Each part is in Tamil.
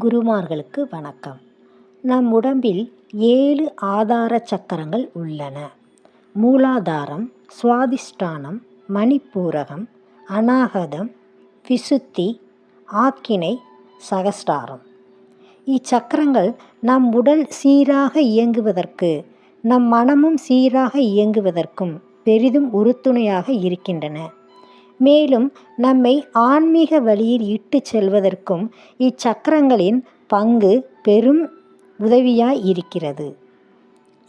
குருமார்களுக்கு வணக்கம். நம் உடம்பில் ஏழு ஆதார சக்கரங்கள் உள்ளன. மூலாதாரம் சுவாதிஷ்டானம் மணிப்பூரகம் அநாகதம் விசுத்தி ஆக்கினை சகஸ்டாரம் இச்சக்கரங்கள் நம் உடல் சீராக இயங்குவதற்கு நம் மனமும் சீராக இயங்குவதற்கும் பெரிதும் உறுதுணையாக இருக்கின்றன. மேலும் நம்மை ஆன்மீக வழியில் இட்டு செல்வதற்கும் இச்சக்கரங்களின் பங்கு பெரும் உதவியாய் இருக்கிறது.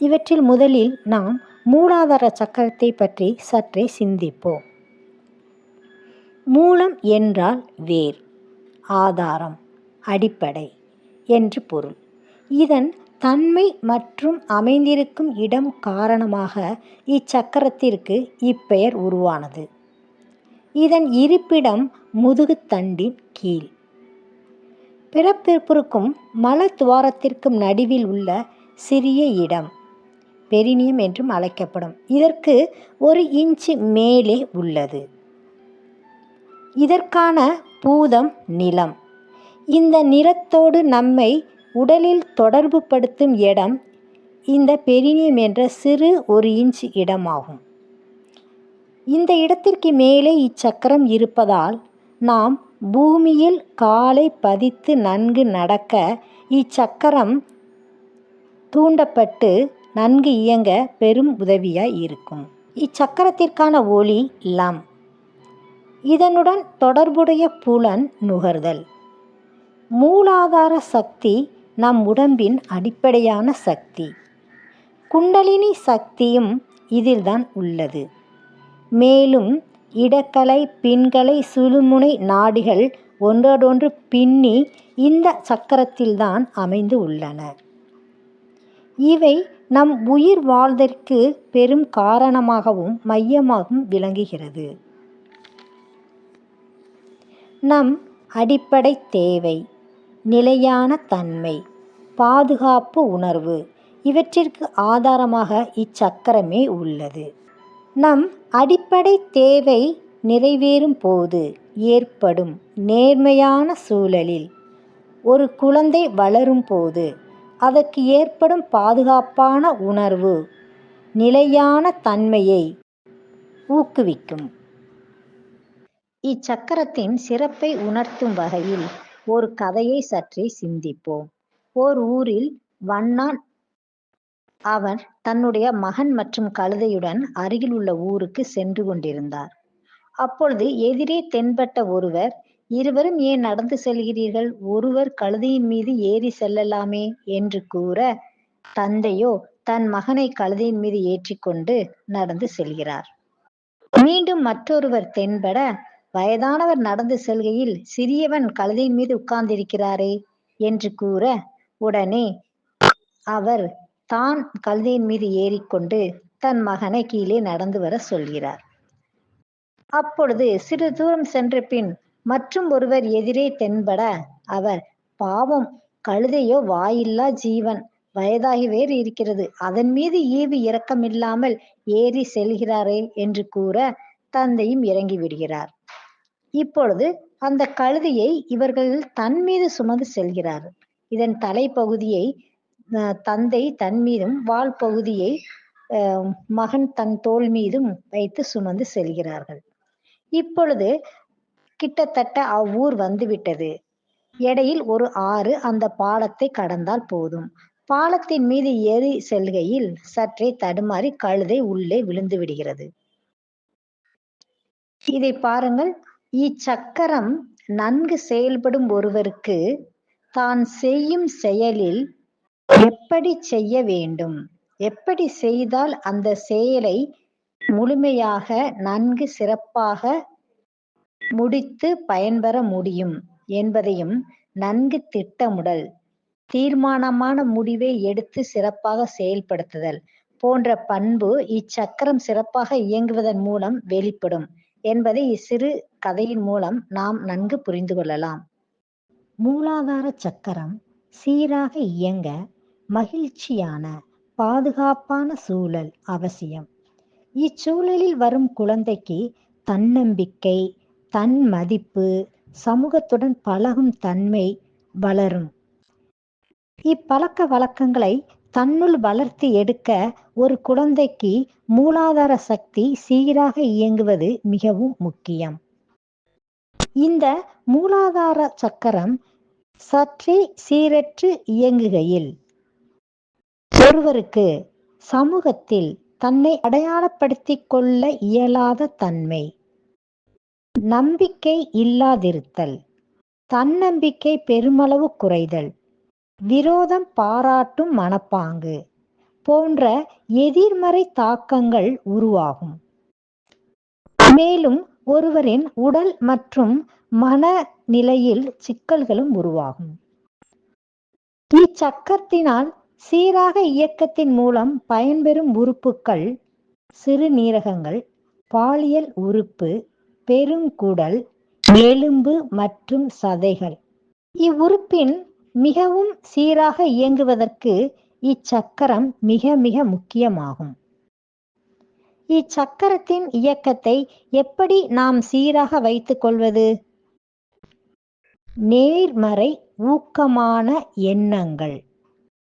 இவற்றில் முதலில் நாம் மூலாதார சக்கரத்தை பற்றி சற்றே சிந்திப்போம். மூலம் என்றால் வேர் ஆதாரம் அடிப்படை என்று பொருள். இதன் தன்மை மற்றும் அமைந்திருக்கும் இடம் காரணமாக இச்சக்கரத்திற்கு இப்பெயர் உருவானது. இதன் இருப்பிடம் முதுகுத்தண்டின் கீழ். பிறப்பிற்கும் மலத்துவாரத்திற்கும் நடுவில் உள்ள சிறிய இடம் பெரினியம் என்றும் அழைக்கப்படும். இதற்கு ஒரு இன்ச்சு மேலே உள்ளது. இதற்கான பூதம் நிலம். இந்த நிலத்தோடு நம்மை உடலில் தொடர்பு படுத்தும் இடம் இந்த பெரினியம் என்ற சிறு ஒரு இன்ச் இடமாகும். இந்த இடத்திற்கு மேலே இச்சக்கரம் இருப்பதால் நாம் பூமியில் காலை பதித்து நன்கு நடக்க இச்சக்கரம் தூண்டப்பட்டு நன்கு இயங்க பெரும் உதவியாய் இருக்கும். இச்சக்கரத்திற்கான ஒளி லம். இதனுடன் தொடர்புடைய புலன் நுகர்தல். மூலாதார சக்தி நம் உடம்பின் அடிப்படையான சக்தி. குண்டலினி சக்தியும் இதில்தான் உள்ளது. மேலும் இடக்கலை பின்கலை சுழுமுனை நாடிகள் ஒன்றோடொன்று பின்னி இந்த சக்கரத்தில்தான் அமைந்து உள்ளன. இவை நம் உயிர் வாழ்தற்கு பெரும் காரணமாகவும் மையமாகவும் விளங்குகிறது. நம் அடிப்படை தேவை நிலையான தன்மை பாதுகாப்பு உணர்வு. இவற்றிற்கு ஆதாரமாக இச்சக்கரமே உள்ளது. நம் அடிப்படை தேவை நிறைவேறும் போது ஏற்படும் நேர்மையான சூழலில் ஒரு குழந்தை வளரும் போது அதற்கு ஏற்படும் பாதுகாப்பான உணர்வு நிலையான தன்மையை ஊக்குவிக்கும். இச்சக்கரத்தின் சிறப்பை உணர்த்தும் வகையில் ஒரு கதையை சற்றே சிந்திப்போம். ஓர் ஊரில் வண்ணான் அவர் தன்னுடைய மகன் மற்றும் கழுதையுடன் அருகில் உள்ள ஊருக்கு சென்று கொண்டிருந்தார். அப்பொழுது எதிரே தென்பட்ட ஒருவர் இருவரும் ஏன் நடந்து செல்கிறீர்கள்? ஒருவர் கழுதையின் மீது ஏறி செல்லலாமே என்று கூற தந்தையோ தன் மகனை கழுதையின் மீது ஏற்றிக்கொண்டு நடந்து செல்கிறார். மீண்டும் மற்றொருவர் தென்பட வயதானவர் நடந்து செல்கையில் சிறியவன் கழுதையின் மீது உட்கார்ந்திருக்கிறாரே என்று கூற உடனே அவர் தான் கழுதையின் மீது ஏறிக்கொண்டு தன் மகனை கீழே நடந்து வர சொல்கிறார். அப்பொழுது சிறு தூரம் சென்ற பின் மற்றும் ஒருவர் எதிரே தென்பட அவர் பாவம் கழுதையோ வாயில்லா ஜீவன் வயதாகி வேறு இருக்கிறது. அதன் மீது ஈவு இரக்கமில்லாமல் ஏறி செல்கிறாரே என்று கூற தந்தையும் இறங்கி விடுகிறார். இப்பொழுது அந்த கழுதையை இவர்கள் தன் மீது சுமந்து செல்கிறார் இதன் தலைப்பகுதியை தந்தை தன் மீதும் வால் பகுதியை மகன் தன் தோல் மீதும் வைத்து சுமந்து செல்கிறார்கள். இப்பொழுது கிட்டத்தட்ட அவ்வூர் வந்துவிட்டது. இடையில் ஒரு ஆறு அந்த பாலத்தை கடந்தால் போதும். பாலத்தின் மீது ஏறி செல்கையில் சற்றே தடுமாறி கழுதை உள்ளே விழுந்து விடுகிறது. இதை பாருங்கள். இச்சக்கரம் நன்கு செயல்படும் ஒருவருக்கு தான் செய்யும் செயலில் எப்படி செய்ய வேண்டும்? எப்படி செய்தால் அந்த செயலை முழுமையாக நன்கு சிறப்பாக முடித்து பயன்பெற முடியும் என்பதையும் நன்கு திட்டமிடல் தீர்மானமான முடிவை எடுத்து சிறப்பாக செயல்படுத்துதல் போன்ற பண்பு இச்சக்கரம் சிறப்பாக இயங்குவதன் மூலம் வெளிப்படும் என்பதை இச்சிறு கதையின் மூலம் நாம் நன்கு புரிந்து கொள்ளலாம். மூலாதார சக்கரம் சீராக இயங்க மகிழ்ச்சியான பாதுகாப்பான சூழல் அவசியம். இச்சூழலில் வரும் குழந்தைக்கு தன்னம்பிக்கை தன் மதிப்பு சமூகத்துடன் பழகும் தன்மை வளரும். இப்பழக்க வழக்கங்களை தன்னுள் வளர்த்து எடுக்க ஒரு குழந்தைக்கு மூலாதார சக்தி சீராக இயங்குவது மிகவும் முக்கியம். இந்த மூலாதார சக்கரம் சற்றே சீரற்று இயங்குகையில் ஒருவருக்கு சமூகத்தில் தன்னை அடையாளப்படுத்திக் கொள்ள இயலாத தன்மை. நம்பிக்கை இல்லாதிருத்தல். தன்னம்பிக்கை பெருமளவு குறைதல். விரோதம் பாராட்டும் மனப்பாங்கு போன்ற எதிர்மறை தாக்கங்கள் உருவாகும். மேலும் ஒருவரின் உடல் மற்றும் மன நிலையில் சிக்கல்களும் உருவாகும். இச்சக்கரத்தினால் சீராக இயக்கத்தின் மூலம் பயன்பெறும் உறுப்புக்கள் சிறுநீரகங்கள் பாலியல் உறுப்பு பெருங்குடல் எலும்பு மற்றும் சதைகள். இவ்வுறுப்பின் மிகவும் சீராக இயங்குவதற்கு இச்சக்கரம் மிக மிக முக்கியமாகும். இச்சக்கரத்தின் இயக்கத்தை எப்படி நாம் சீராக வைத்துக் கொள்வது? நேர்மறை ஊக்கமான எண்ணங்கள்.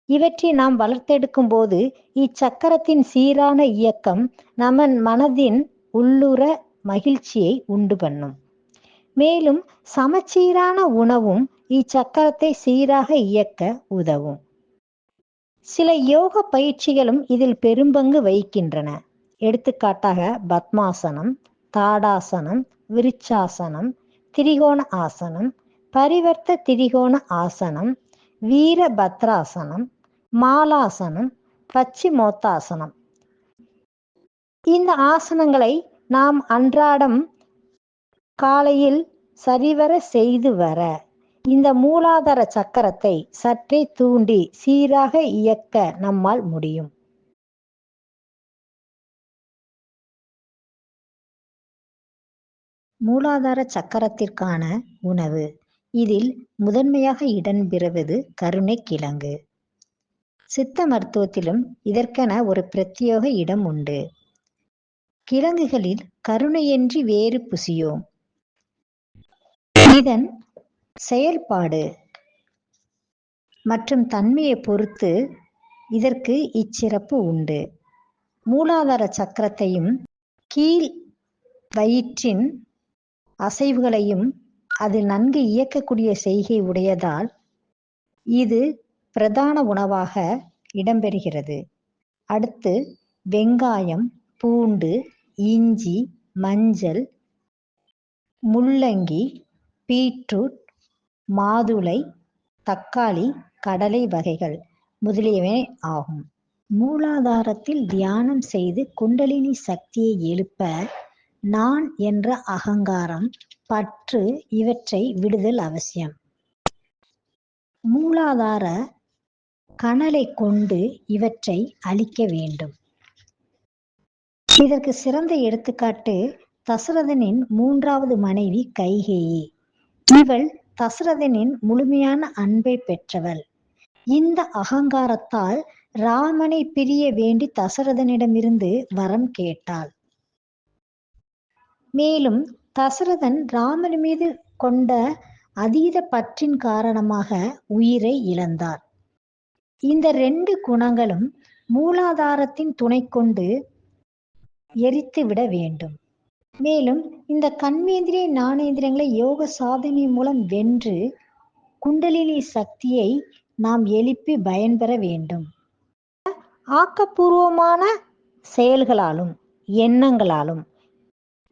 இவற்றை நாம் வளர்த்தெடுக்கும் போது இச்சக்கரத்தின் சீரான இயக்கம் நம்ம மனதின் உள்ளுர மகிழ்ச்சியை உண்டு பண்ணும். மேலும் சமச்சீரான உணவும் இச்சக்கரத்தை சீராக இயக்க உதவும். சில யோக பயிற்சிகளும் இதில் பெரும்பங்கு வகிக்கின்றன. எடுத்துக்காட்டாக பத்மாசனம் தாடாசனம் விருச்சாசனம் திரிகோண ஆசனம் பரிவர்த்த திரிகோண ஆசனம் வீரபத்ராசனம் மாலாசனம் பச்சிமோத்தாசனம். இந்த ஆசனங்களை நாம் அன்றாடம் காலையில் சரிவர செய்து வர இந்த மூலாதார சக்கரத்தை சற்றே தூண்டி சீராக இயக்க நம்மால் முடியும். மூலாதார சக்கரத்திற்கான உணவு. இதில் முதன்மையாக இடம்பெறுவது கருணை கிழங்கு சித்த மருத்துவத்திலும் இதற்கென ஒரு பிரத்யேக இடம் உண்டு. கிழங்குகளில் கருணையின்றி வேறு புசியோம். இதன் செயல்பாடு. மற்றும் தன்மையை பொறுத்து இதற்கு இச்சிறப்பு உண்டு. மூலாதார சக்கரத்தையும் கீழ் வயிற்றின் அசைவுகளையும் அது நன்கு இயக்கக்கூடிய செய்கை உடையதால் இது பிரதான உணவாக இடம்பெறுகிறது. அடுத்து வெங்காயம் பூண்டு இஞ்சி மஞ்சள் முள்ளங்கி பீட்ரூட் மாதுளை தக்காளி கடலை வகைகள் முதலியவை ஆகும். மூலாதாரத்தில் தியானம் செய்து குண்டலினி சக்தியை எழுப்ப நான் என்ற அகங்காரம் பற்று இவற்றை விடுதல் அவசியம். மூலாதார கனலை கொண்டு இவற்றை அழிக்க வேண்டும். இதற்கு சிறந்த எடுத்துக்காட்டு தசரதனின் மூன்றாவது மனைவி கைகேயி. இவள் தசரதனின் முழுமையான அன்பை பெற்றவள். இந்த அகங்காரத்தால் ராமனை பிரிய வேண்டி தசரதனிடமிருந்து வரம் கேட்டாள். மேலும் தசரதன் ராமன் மீது கொண்ட அதீத பற்றின் காரணமாக உயிரை இழந்தார். இந்த ரெண்டு குணங்களும் மூலாதாரத்தின் துணை கொண்டு எரித்து விட வேண்டும். மேலும் இந்த கண்மேந்திரிய ஞானேந்திரங்களை யோக சாதனை மூலம் வென்று குண்டலினி சக்தியை நாம் எழுப்பி பயன்பெற வேண்டும். ஆக்கப்பூர்வமான செயல்களாலும் எண்ணங்களாலும்.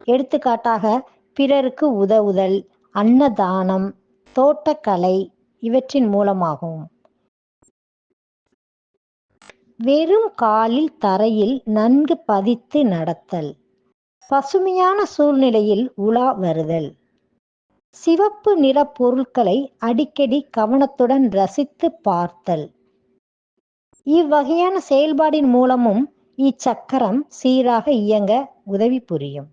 எடுத்துக்காட்டாக பிறருக்கு உதவுதல் அன்னதானம் தோட்டக்கலை இவற்றின் மூலமாகவும் வெறும் காலில் தரையில் நன்கு பதித்து நடத்தல். பசுமையான சூழ்நிலையில் உலா வருதல். சிவப்பு நிற பொருட்களை அடிக்கடி கவனத்துடன் ரசித்து பார்த்தல். இவ்வகையான செயல்பாடின் மூலமும் இச்சக்கரம் சீராக இயங்க உதவி புரியும்.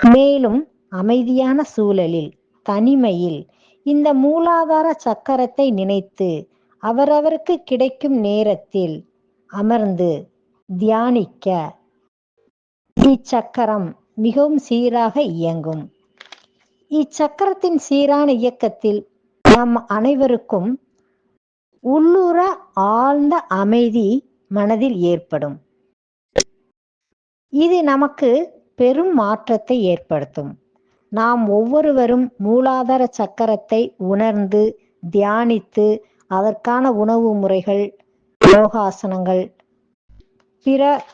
மேலும் அமைதியான சூழலில் தனிமையில் இந்த மூலாதார சக்கரத்தை நினைத்து அவரவருக்கு கிடைக்கும் நேரத்தில் அமர்ந்து தியானிக்க. இச்சக்கரம் மிகவும் சீராக இயங்கும். இச்சக்கரத்தின் சீரான இயக்கத்தில் நம் அனைவருக்கும் உள்ளூர ஆழ்ந்த அமைதி மனதில் ஏற்படும். இது நமக்கு பெரும் மாற்றத்தை ஏற்படுத்தும். நாம் ஒவ்வொருவரும் மூலாதார சக்கரத்தை உணர்ந்து தியானித்து அதற்கான உணவு முறைகள் யோகாசனங்கள். பிற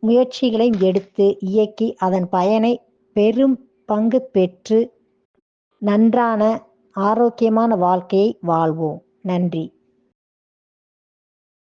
முயற்சிகளை எடுத்து இயக்கி அதன் பயனை பெரும் பங்கு பெற்று நன்றான ஆரோக்கியமான வாழ்க்கையை வாழ்வோம். நன்றி.